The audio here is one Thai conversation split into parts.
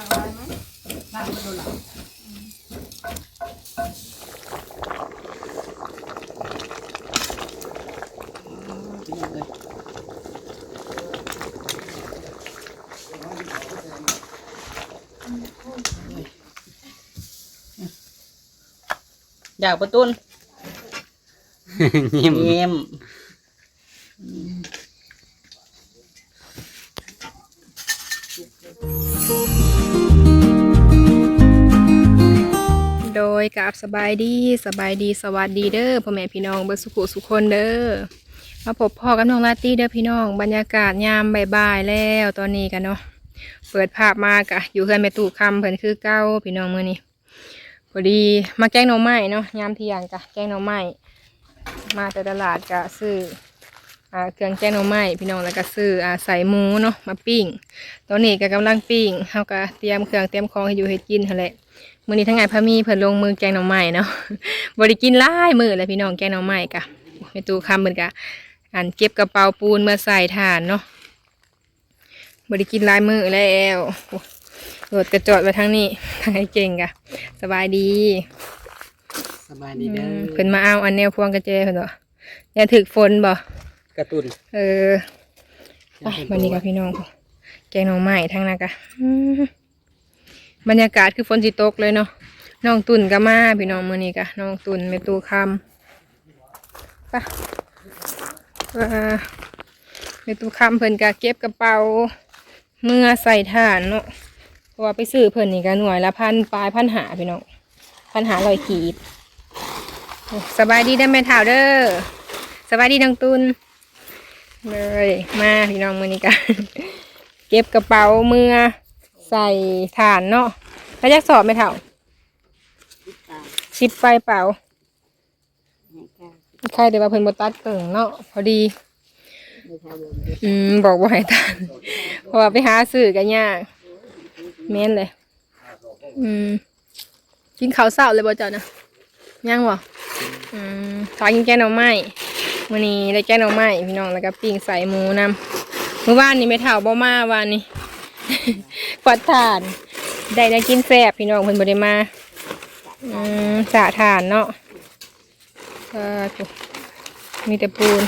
างลายไหมล่างมันโดนหลังเป็นยังไงอยากประตุนยิ้มเยี่ยม บสบายดีสบายดีสวัสดีเด้อพ่อแม่พี่น้องเบิร์สุขุสุขคนเด้อมาพบพ่อกับน้องลาตี้เด้อพี่น้อง บรรยากาศยามบ่ายๆแล้วตอนนี้กันเนาะเปิดภาพมากะอยู่เพื่อนแม่ตู่คำเพิ่นคือเก้าพี่น้องมื้อนี้พอดีมาแกงหน่อไม้เนาะยามเที่ยงกะแกงหน่อไม้มาแต่ตลาดกะซื้อเครื่องแกงหน่อไม้พี่น้องแล้วก็ซื้ออ่าใส่หมูเนาะมาปิ้งตอนนี้ก็กำลังปิ้งเฮาก็เตรียมเครื่องเตรียมของให้อยู่ให้กินหั่นแหละ มื้อนี้ทั้งไงพามีเพิ่นลงมือแกงหน่อไม้เนาะบ่ได้กินหลายมื้อเลยพี่น้องแกงหน่อไม้กะแม่ตู้คำเพิ่นกะอันเก็บกระเป๋าปูนมาใส่ฐานเนาะบ่ได้กินหลายมื้อแล้วโอ้รถกระจอดไว้ทางนี้ทางไอ้เก่งกะสบายดีสบายดีเด้อมเพิ่นมาเอาอันแนวพวงกระเจเพิ่นบ่อย่าถึกฝนบ่การะตุนเออไปวันนี้กับพี่น้องแกงหน่อไม้ทางนั้นกะอืม บรรยากาศคือฝนสิตกเลยเนาะน้องตุ่นก็มาพี่น้องมือนี้กะน้องตุ่นแม่ตูคำไปว่าแม่ตูคำเพิ่นกะเก็บกระเป๋าเมื่อใส่ถ่านเนาะเพราะว่าไปซื้อเพิ่นนี่ก็หน่วยละพันปลายพันหาพี่น้องพันหาลอยขีดสบายดีเด้อแม่ถาวเด้อสบายดีน้องตุ่นเลยมาพี่น้องมือนี้กันเก็บกระเป๋าเมื่อ ใส่ฐานเนาะแล้วจะสอบไหมเถ่าชิปไปเปล่าใครแต่ว่าเพิ่นบตัดเกิ่งเนาะพอดี อืมบอกว่าให้ทันเพราะว่าไปหาซื้อกันยากแม่นเลย อืมกินข้าวเช้าเลยบ่เจ้านะยังบ่อืมตากินแกงหน่อไม้มื่อนี้ได้แกงหน่อไม้พี่น้องแล้วก็ปิ้งใส่หมูนำเมื่อวานนี้ไม่เท่าบ่มาวานนี้ กวาดทาน ได้ได้กินแซ่บพี่น้องเพิ่นบ่ได้มาอืมสะทานเนาะมีแต่ปูน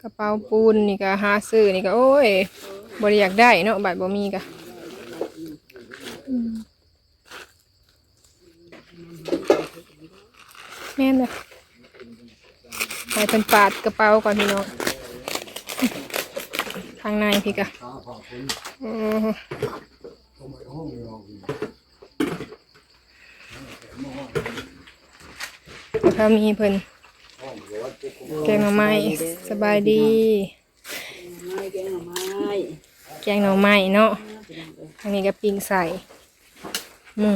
กระเป๋าปูนนี่ก็หาซื้อนี่ก็โอ้ยบ่ได้อยากได้เนาะบัดบ่มีก็แม่นเลย ไปเป็นปาดกระเป๋าก่อนพี่น้องข้างในพี่กะอ้โหแล้วก็มีเพิ่นแกงหน่อไม้สบายดี แกงหน่อไม้แกงหน่อไม้เนาะอันนี้ก็ปิ้งใส่หมู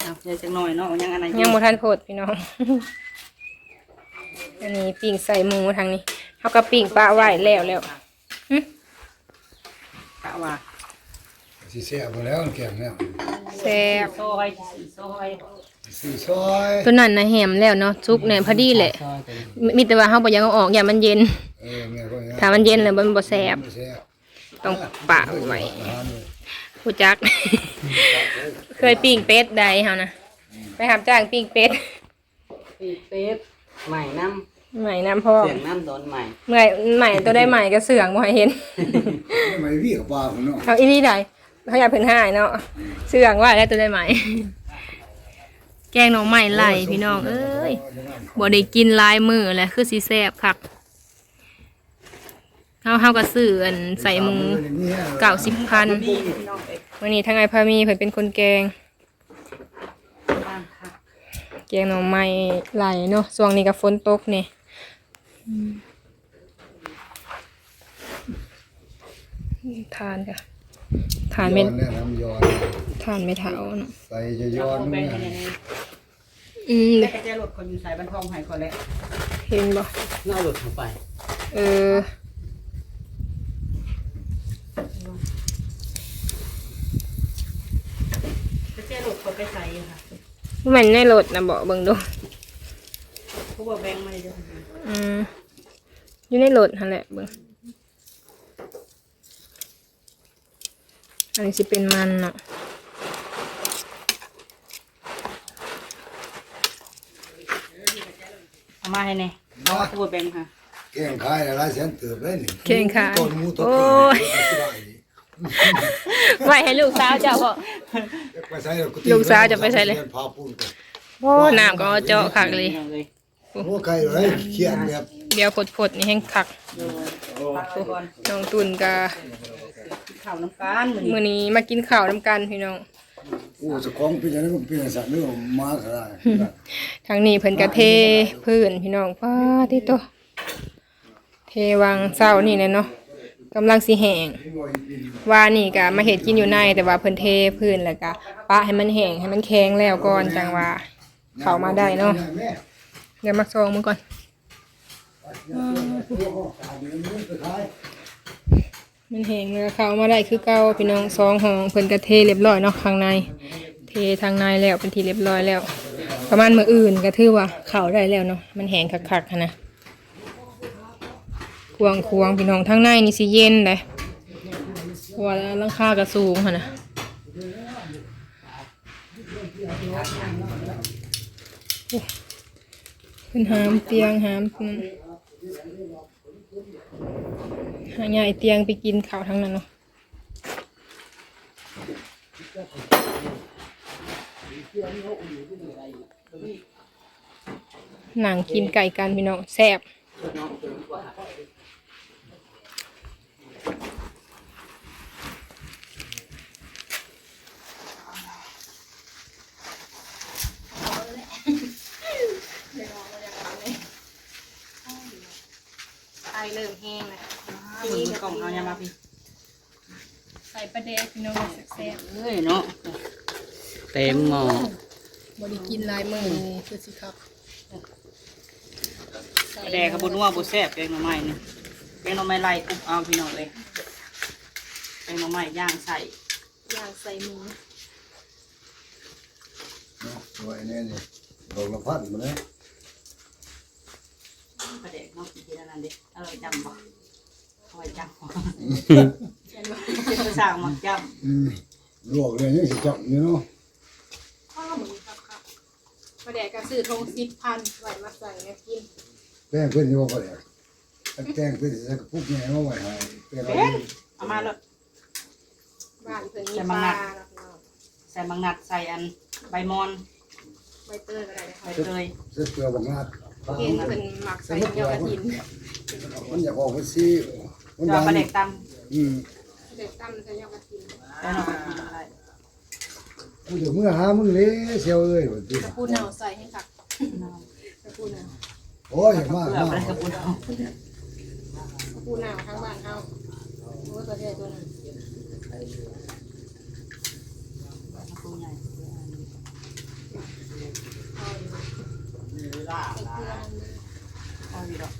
เอาเดี๋ยวจักหน่อยเนาะยังอันไหนยังบ่ทันโพดพี่น้อง อันนี้ปิ้งใส่หมูทางนี้เขาก็ปิ้งปลาไว้แล้วแล้วกะว่าสิเสียไปแล้วแกงเนี่ยแซ่บซอยซอยสีซอยตัวนั้นนะแหมแล้วเนาะซุกเนี่ยพอดีแหละซอยตัวนี้มีมีแต่ว่าเฮาบ่อยังเอาออกอย่ามันเย็น เออแม่ก็อย่างถ้ามันเย็นแล้วมันบ่แซ่บไม่แซ่บต้องปะไว้ อาหารนี่ ผู้จัก เคยปิ้งเป็ดใดเฮานะไปหาจ้างปิ้งเป็ดปีกเป็ดใหม่น้ใหม่น้ำพ่อำเสียงน้ำโดนใหม่เมื่อยใหม่ตัวได้ใหม่ก็เสื่องบ่ให้เห็นไม่ไม่วิ่งกับปลาผมเนาะเอาอีนี่ใดเขาอยากเพิ่นหายเนาะเสื่องว่าแล้วตัวได้ใหม่แกงหน่อไม้ไหลพี่น้อง เอ้ยบ่ได้กินหลายมื้อแหละคือสิแซ่บคักเฮาเฮาก็ซื้ออันใส่หมูอย่างนี้เก้าสิบพัน วันนี้ทางไอพามีเพิ่นเป็นคนแกงบ้างค่ะแกงหน่อไม้ไหลเนาะช่วงนี้ก็ฝนตกนี่อืมทานกะทานไม่ย้อนเนี่ยทำย้อนทานไม่เท่าเนาะใส่จะย้อนเอาไปเนี่ยในนี้อืมแต่กระเจรถคนอยู่สายบันทองใหายคนแล้วเห็นบ่น่าหลุดลงไป เออ กระเจรถคนไปใส่ค่ะ มันในรถนะบ่เบิ่งดูผู้ว่าแบงค์มาเด้ออืมอยู่ในรถนั่นแหละเบิ่งอันนี้สิเป็นมันเนาะเอามาให้แน่เอามาผู้ว่าแบงค์ค่ะแกงขายหลายแสนเติบเลยนี่เข่งขายต้นหมูต้นโอ้ยไว้ให้ลูกสาวเจ้าพ่อ ไปใส่แล้วลูกสาวจะไปใส่เลย พาปูนไปโอ้น้ำก็เอาเจาะคักเลยอาเลยโอ้ไก่เลยเขียนแบบเดี๋ยวผดๆนี่แห้งคักเดี๋ยวพักก่อนน้องตุนกะกินข้าวน้ำกันมื้อนี้มื้อนี้มากินข้าวน้ำกันพี่น้อง โอ้เจะของเป็นอย่างนั้นมันเป็นอย่างสัตว์เนื้อมาขนาดทางนี้เพิ่นกะเทพื้นพี่น้องป้าติโตเทวางเศร้านี่แหละเนาะ กำลังสิแห้งว่านี่กะมาเฮ็ดกินอยู่ในแต่ว่าเพิ่นเทพื้นแล้วก็ปะให้มันแห้งให้มันแข็งแล้วก่อนจังว่าเข้ามาได้เนาะเดี๋ยวมาซองมึงก่อนมันแห้งแล้วเข้ามาได้คือเก่าพี่น้องสองห้องเพิ่นก็เทเรียบร้อยเนาะข้างใน เททางในแล้วเป็นที่เรียบร้อยแล้ว ประมาณมืออื่นก็ถือว่าเข้าได้แล้วเนาะมันแห้งคักๆนะ ควงควงพี่น้องทางในนี่สิเย็นเลยเพราะว่าหลังคาก็สูงหั่นนะโอ้เพิ่นหามเตียงหามหาใหญ่เตียงไปกินข้าวทั้งนั้นเนาะหนังกินไก่กันพี่น้องแซ่บ ไก่เริ่มแห้งแล้วพี่มือกล่องเอายามาพี่ใส่ประเดกพี่น้องแซ่บเอ้ยเนาะเต็มหม้อบริกินหลายมือนี่คือสิครับแดกกับบนัวบ่แซ่บแกงหน่อไม้นี่แกงหน่อไม้ไล่กุบเอาพี่น้องเลยแกงหน่อไม้ย่างใส่ย่างใส่หมูเนาะตัวไอ้นี่นี่ดอกละพันมาเลย ประเด็กเนาะกินที่นั่นดิอร่อยจำบ่อร่อยจำบ่เป็นภาษาหมักจอืมลวกเลยนี่สิจับอยู่เนาะข้าวหมูครับครับประเดกก็ซื้อทงสิบพันไว้มาใส่แม่กินแป้งเพิ่นอยู่ว่าก็ได้แป้งเพิ่นสิใส่กระปุกใหญ่มาไว้ให้แป้งำเราเอ๊ะเอามาเลยบ้านเพิ่นมีแต่ปมัลานหนักเนาะพี่น้องใส่มังนัดใส่อันใบมอนใบเตยก็ได้นะใบคะเตยเสื้อเปลือกบางนาด เห็นเพิ่นหมักใส่ยอดกระถินมันอยากออกมาซีมันจะดัเอาประเด็กตอืมเด็กตั้มใส่ยอดกระถินำแล้วเราไปกินอะไรกูเดี๋ยวมื่อหามึงเลยเสียวเอ้ยว่าติกระปูเนาใส่ให้คักกระปูเนาโอ้ยอยากมากเพื่อมากอะไรกับปุ้นเอากระปูเนาทางบ้านเฮาโอ้ยประเทศตัวนั้น ปุ้นใหญ่ เอาดีดอก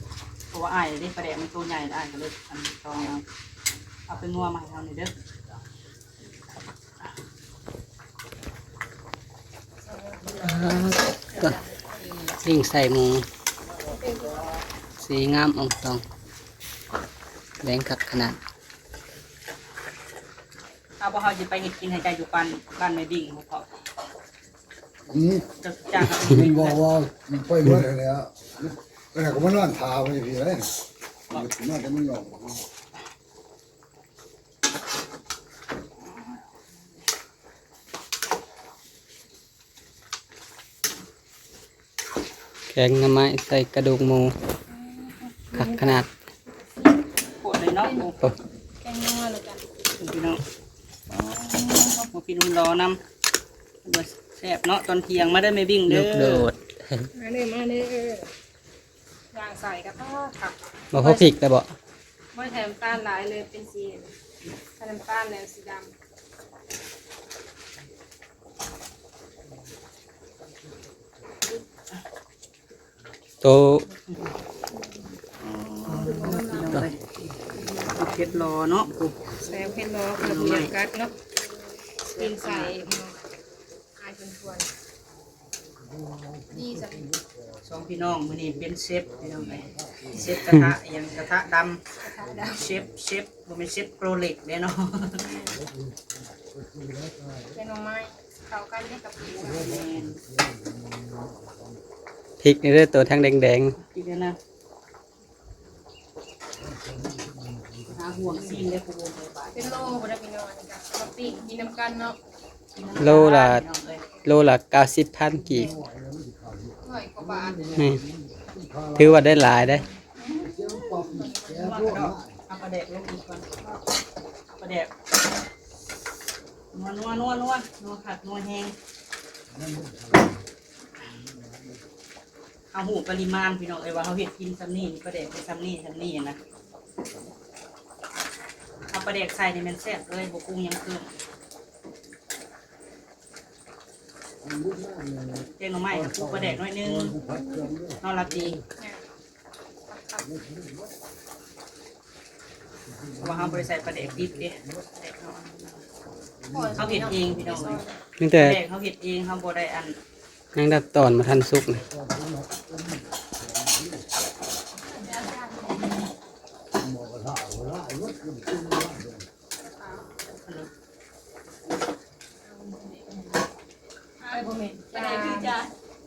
เพราะว่าอ้ายเด็กประเด็กมันตัวใหญ่อ้ายก็เลยอันตอนเอาเอาไปงัวมาให้เขาหน่อยเด้อก็สิ่งใส่หมูสีงามองตองแดงคักขนาดเอาบ่เฮาสิไปเฮ็ดกินให้ใจอยู่ปันบ้านแม่บิ่งบ่พอ อืมจะจ้างเขามันบอกว่ามันไปหมดแล้วก็น่ะก็มานอนทาไปพี่เลยมันน่าจะมันหลอกแกงหน่อไม้ใส่กระดูกหมูคักขนาดโคตรเลยเนาะโอ้โอ้แกงนัวเลยจ้ะพี่น้องบ่พี่นุ่มรอนำบ่ แซ่บเนาะตอนเที่ยงมาได้อแม่บิ่งเด้ลูอกโดดมาเด้อมาเด้อย่างใส่กระเพาะคักบ่พอพริกแต่บ่ไม่แถมน้ำตาลหลายเลยเป็นสีถ้าน้ำตาลแล้วสีดโตเผ็ดรอเนาะโอ้ำแซวเผ็ดร้อนกระเทียมกัดเนาะกินใส่เนาะอายเป็ นควรดีจ้ะสองพี่น้องมื้อนี้เป็นเชฟพี่น้องเอ้ยเชฟกระทะอหยังกระทะดำเชฟเชฟบ่แม่นเชฟโปรเล็กเด้เนาะเป็นหน่อไม้เข้ากันได้กับปีจ้ะแม่นพริกนี่เด้อตัวทั้งแดงอีกแล้วนะหาห่วงซีนเลยกูบ่ไปบาดเป็นโลบ่ได้พี่น้องนี่จ้ะมาปิ้งกินน้ำกันเนาะๆ โลละพี่น้องเอ้ยโลละเก้าสิบพันกีบร้อยกว่าบาทนี่ถือว่าได้หลายได้อเอากระดอกเอาปลาแดกลงอีกก่อนปลาแดกนัวนัวนัวนัวนัวขัดนัวแห้งเอาหูปริมาณพี่น้องเอ้ยว่าเขาเห็ดกินซ้ำนี่นี่ปลาแดกเป็นซ้ำนี่ซ้ำนี่นะเอาปลาแดกใส่ในมันแซ่บเลยบกุ้งยังเครื่อง เจ้งหน่อไม้กับปูปลาแดกหน้อยนึงนอนรับดีเพราะว่าเขาบริใส่ปลาแดกดิบเด้ปลาแดกเขาเขาเห็ดเองพี่น้องเอ้ยนี่ปแต่ลาแดกเขาเห็ดเองเขาบ่ได้อันยังดับตอนมาทันสุกนะ ไอ้บ่แม่นจ้าจ้า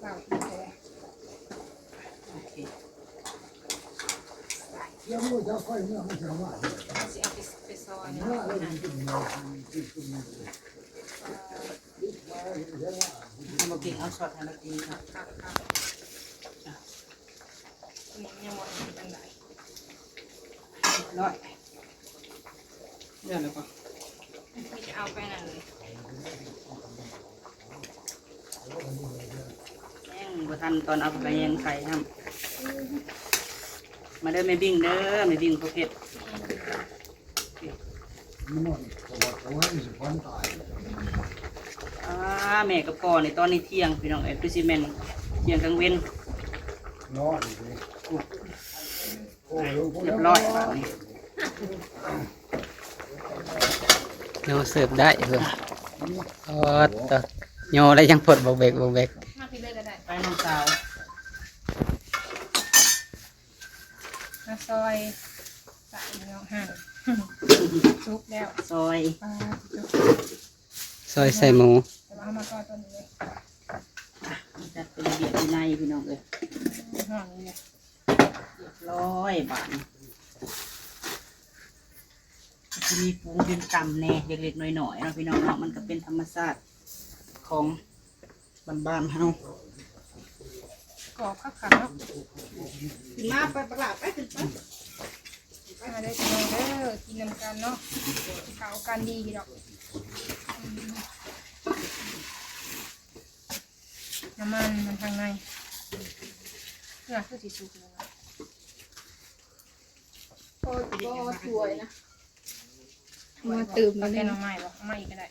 เปล่าแท้ โอเค เดี๋ยวค่อยเมื่อมันจะว่าสิเอาไปไปซอยเนาะเอามากินเอาช็อตให้เรากินครับครับครับนี่ยังบ่ได้ปานใดร้อยเรื่องแล้วก็นี่จะเอาไปนั่นเลยแย่งบ่ทันตอนเอาไปแยงใส่ทำ มาเด้อแม่บิ่งเด้อแม่บิ่งเขาเผ็ดมันนอนสวัสดิ์สวัสดิ์สิพันตายอ่าแม่กับพ่อในตอนนี้เที่ยงพี่น้องเอ็ดคือสิแม่นเที่ยงกลางเว้นนอนเลยโอ้ยเรียบร้อยบาดนี้โยเสิร์ฟได้เพิ่มโอ้ตะโยได้ยังพดบกเบกบกเบกมาพี่เลยก็ได้ไปน้องสาว มาซ อยใส่เนาะหั่นซุปแล้วซอยปลาจุ๊บซอยใส่หมูแต่ว่าเอามาซอยตัวนี้เลยจัดเป็นระเบียบวินัยพี่น้องเอ้ยห่อนี้เลยเรียบร้อยบาดนี้จะมีฟูงเป็นต่ำแน่เล็กๆน้อยๆเนาะพี่น้องเนาะมันก็เป็นธรรมชาติของบ้านๆเฮากรอบข้าวขาวขึ้นมาไปประหลาดไปขึ้นไป มาได้อพี่น้องเด้อกินน้ำกันเนาะเข้ากันดีพี่ดอกอืมน้ำมันมันทางในเพื่อคือสีสุกเลยเนาะมาตื่มเอาแล้วแค่เนี่ยน้ำไม้บ่เอามาอีกก็ได้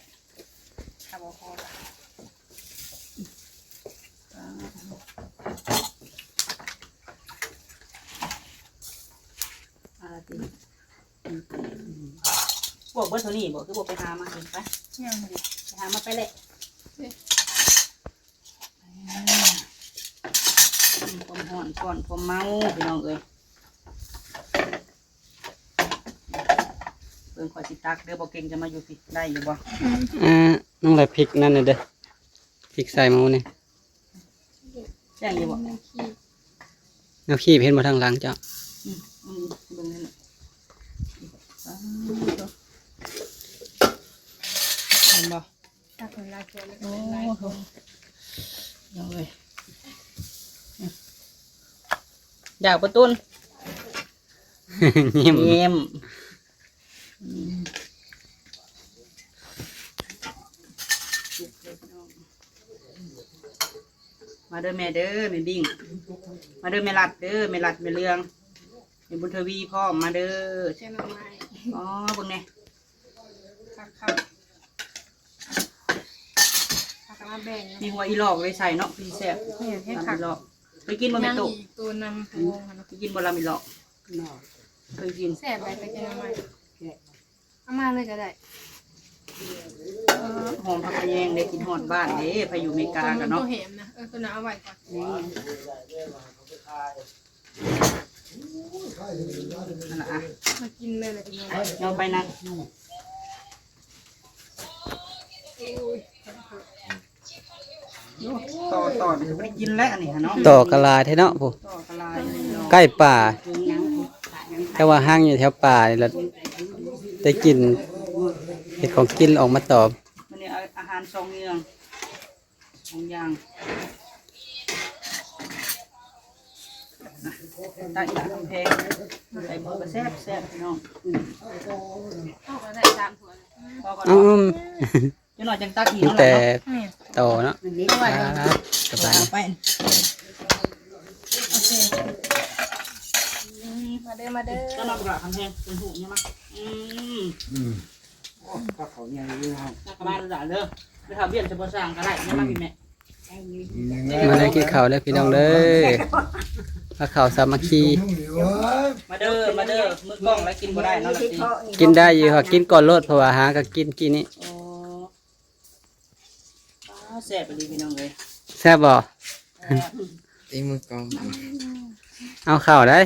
ถ้าบ่พอละอะไร ตีพวกเบอร์โทนี่บอกคือบอกไปหามาเห็นไปยังบ่ดีไปหามาไปเลยความห่อนก่อนความเมาพี่น้องเอ้ยเบิ่งขอสิตักเด้อบอกเก่งจะมาอยู่ผิดได้อยู่บ่อ่าน้องไรพริกนั่นน่ะเด้อพริกใส่หมูนี่แจ้งอยู่บ่แนวขี้เห็นมาทางหลังเจ้า อืมอืมเบิ่งนั่นน่ะอ้าวเห็นบ่ ถ้าคนลาตัวแล้วก็ โอ้เป็นลายโหเอาเลยอยากประตุนยิ้มเยี่ยมมาเด้อแม่เด้อแม่บิ่งมาเด้อแม่รัดเด้อแม่รัดแม่เรืองแม่บุญทวีพ่อมมาเด้อเช่นน้ำไม้อ๋อเบิ่งแน่คักคักคักมาแบ่งมีหัวอีหลอกเลยใส่เนาะพี่แซ่บนี่ให้ลาคัมิกหลอก ไปกินบ่แม่ยังตุอีกตัวนำพวงค่ะเนาะไปกินบ่ลามิหลอกเคยกินแซ่บไปไปกินน้ำไม้เอามาเลยก็ได้หอมผักกระแยงได้กินหอดบ้านเด้ไปอยู่อเมริกากันเนาะตัวแหมนะเออตัวน้าเอาไว้ก่อนนี่นั่นน่ะอะมากินเลยเลยพี่น้องเอาไปนะ ต่อต่อเดี๋ยวไม่ได้กินแล้วอันนี้ฮะเนาะต่อกะลาแท้เนาะผู้ต่อกระลายนี่เนาะใกล้ป่า แต่ว่าห้างอยู่แถวป่านี่ละได้กินเห็ดของกินออกมาตอบมันนี่อาหารสองอย่างสองอย่างตาอีกกำแพงใส่หมูกระแซ่บแซ่บพี่น้องเอาก็ได้สามถ้วยพอก่อนอ้อเนาะม เดี๋ยวหน่อยจังตักอีกมีเนาะแต่แม่ต่อเนาะนี่ไว้ครับสบายเอาไปมาเด้อมาเด้อต้นนอกกระคำแพงเป็นหูเนี่ยมั้ยอืมอืมกระบาลระดับเด้อไปทำเบี้ยจะบ่สร้างก็ได้ไม่มาพี่แม่ยังไงมาได้กินข้าวได้อพี่น้องเลยมาข้าวสามัคคี มาเด้อมาเด้อมือกล้องแล้วกินบ่ได้เนาะละสิกินได้อยู่ค่ะกินก่อนโลดเพราะว่าหาก็กินกินนี่โอ้ป้า แซ่บไปดีพี่น้องเลยแซ่บบ่ตีมือกองเอาข้าวได้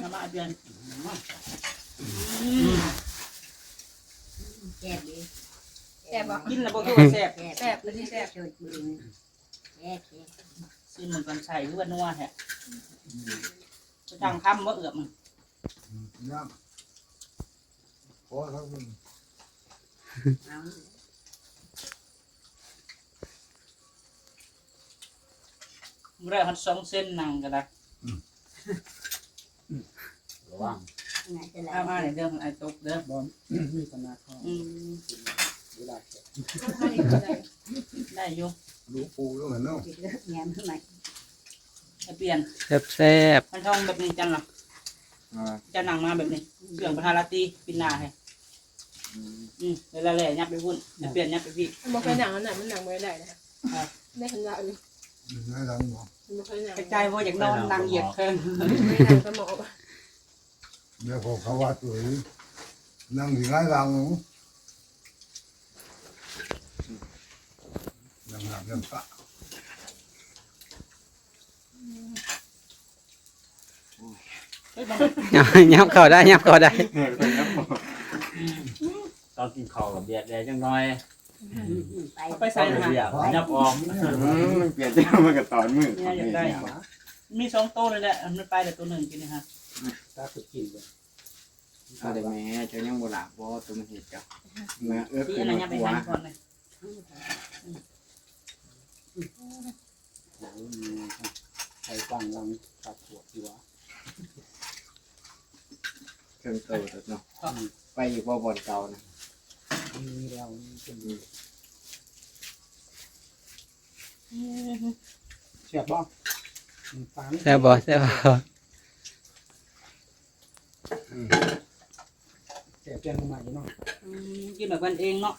น้ำมาเดือนแซ่บดีแซ่บบ่กินแล้วบ่คือว่าแซ่บแซ่บเลยที่แซ่บช่วยมือแซ่บแซ่บซิมันกันใส่หรือว่านัวแท้จะจังคำบ่เอือบมัน น้ำพอทั้งมึงเอามื้อแรกมันสองเส้นนั่งก็ได้ไงจะแล้วเอามาเนี่ยเด้อไอ้ตกเด้อบ่อืมได้อยู่รู้ปูแล้วเหมือนเนาะจิตเลิกแง้มทำไมให้เปลี่ยนแซ่บแซ่บมันท่องแบบนี้จังล่ะจะนั่งมาแบบนี้เรื่องประธานราตรีปินหน้าให้ อืมเวลาแหล่ยับไปพุ่นให้เปลี่ยนยับไปพี่มันบ่เคยหนังอันนั้นมันหนังบ่ได้นะคะได้ขนาดอยู่ง่ายดังบ่มันบ่เคยหนังกระจายว่าอยากนอนนั่งเหยียดเคินไม่หนังสมองบ่เดี๋ยวพอเขาว่าตัวนี้นั่งถึงง่ายดังนั่งหลับยังปะเฮ้ยมันยับเข้าได้ยับเข้าได้ต อนกินข้าวกับเบียดแดงจังน้อยไปเอาไปใส่นะฮะเบียดยับออกมันเปลี่ยนจังมันก็ตอนมือนี่อยากได้มีสองโต๊ะเลยแหละมันไปแต่ตัวหนึ่งกินนะฮะเอาแต่แม่เจ้ายังบ่หลับบ่ตัวมันเห็ดจ้ะมาเอื้อที่ขึ้อันนนั้นมายังไปหัวทานก่อนเลยใส่ฟังลังตัดหัวหัวเครื่องโตตัวเนาะไปอยู่บ่บ่อนเก่านะ แซ่บบ่แซ่บบ่อืมกินแบบกันเองเนาะ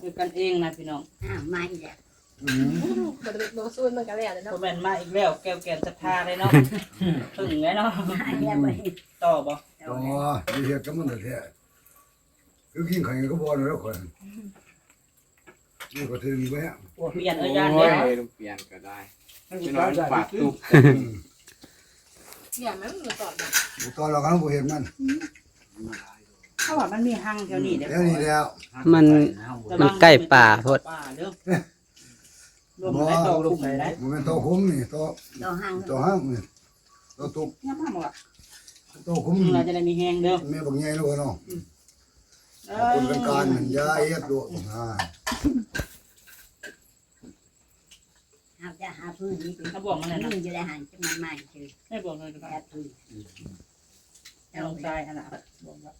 แบบกันเองนะพี่น้องอ้าวไม่แหละอืมบ่ได้บ่สู้มันก็แล้วเนาะโมแมนมาอีกแล้วแก้วแกนศรัทธาเลยเนาะถึงแล้วเนาะไม่แล้วไปต่อบ่ต่อมีเหตุกับมันแท้ คือกินไข่ก็บ่อนแล้วคนนี่ก็ถึงไว้อะเปลี่ยนเอ้ยโอ้ยานเด้อยต้องเปลี่ยนก็ได้ไม่น้อยฝากตุกอย่ามันมาตอดตอนเรากำลังบ่เห็นมันเขาว่ามันมีหังแถวนี้เด้อแล้วนี่แล้ว มันมันใกล้ป่าโพดป่าเด้อรวมได้ต่อลุ่มได้มันเป็นโตะคุ้มนี่โตะต่อห้างโตะห้างนี่โตะตุกยังมาหมดโตะคุ้มเราจะได้มีแห้งเด้อแม่บักใหญ่แล้วเนาะเอ คนเป็นการมันยาเอ็ดโดดอ่าหาจะหาพื้นนี่เป็นเขาบอกมันเลยนะนี่จะได้หันจะมาใหม่คือไม่บอกเลยนะแค่พื้นลงใจขนาดบอกว่า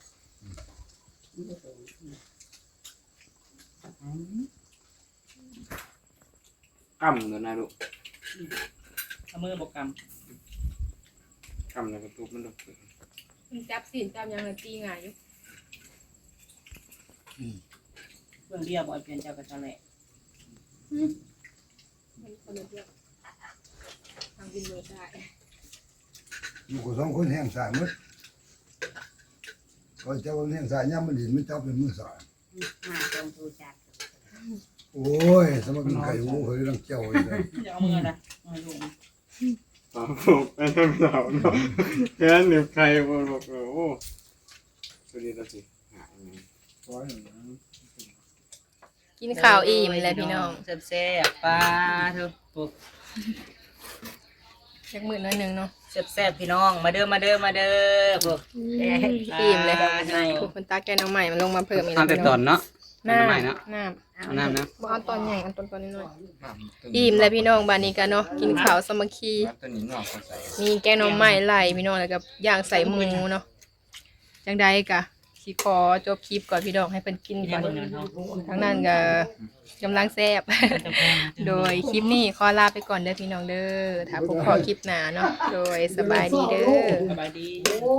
กำตัวนะลูกเอามือบอกกกำในกระตุกมันลูกมันจับสินจับยังตีง่ายอยู่ำ เรื่องเดียวบ่อยเปลี่ยนเจ้ากระชะแหละมันคนละเรื่องทางกินบ่ได้อยู่กับสองคนแห้งสายหมดพอเจ้าเลี้ยงสายย่ำมันดินมันจับเป็นมือสายมาตรงตูจัดโอ้ยสมัครไก่หูเคยรังเจ้าอีกแล้วอย่าเอามือนะมือลงสามผมไอ้ท่านสาวเนาะแค่หนึ่งใครบอกบอกโอ้สุดีละสิ หายไงกินข้าวอิ่มแล้วพี่น้องแซ่บๆปลาเถอะปุ๊บจักมื้อน้อยหนึงเนาะแซ่บๆพี่น้อง มาเด้อมาเด้อมาเด้อพวกอิ่มเลยอ่าใช่พวกคนตาแกงน้องใหม่มันลงมาเพิ่มอีกเอาแต่ตอนเนาะน้น้ำใหม่เนาะำน้ำเอาน้ำนะบ่เอาตอนใหญ่เอาตอนตอนน้อยๆอิ่มแล้วพี่น้องบานนี้กันเนาะกินข้าวสามัคคีตัวนี้นอกก็ใส่มีแกงหน่อไม้ไหลพี่น้องแล้วก็ย่างใส่หมูเนาะจังใดกะ สิขอจบคลิปก่อนพี่น้องให้เพิ่นกินก่อนทั้งนั้นก็กำลังแซ่บ โดยคลิปนี้ขอลาไปก่อนเด้อพี่น้องเด้อถ้าพบขอคลิปหน้าเนาะโดยสบายดีเด้อ สบายดี โอ้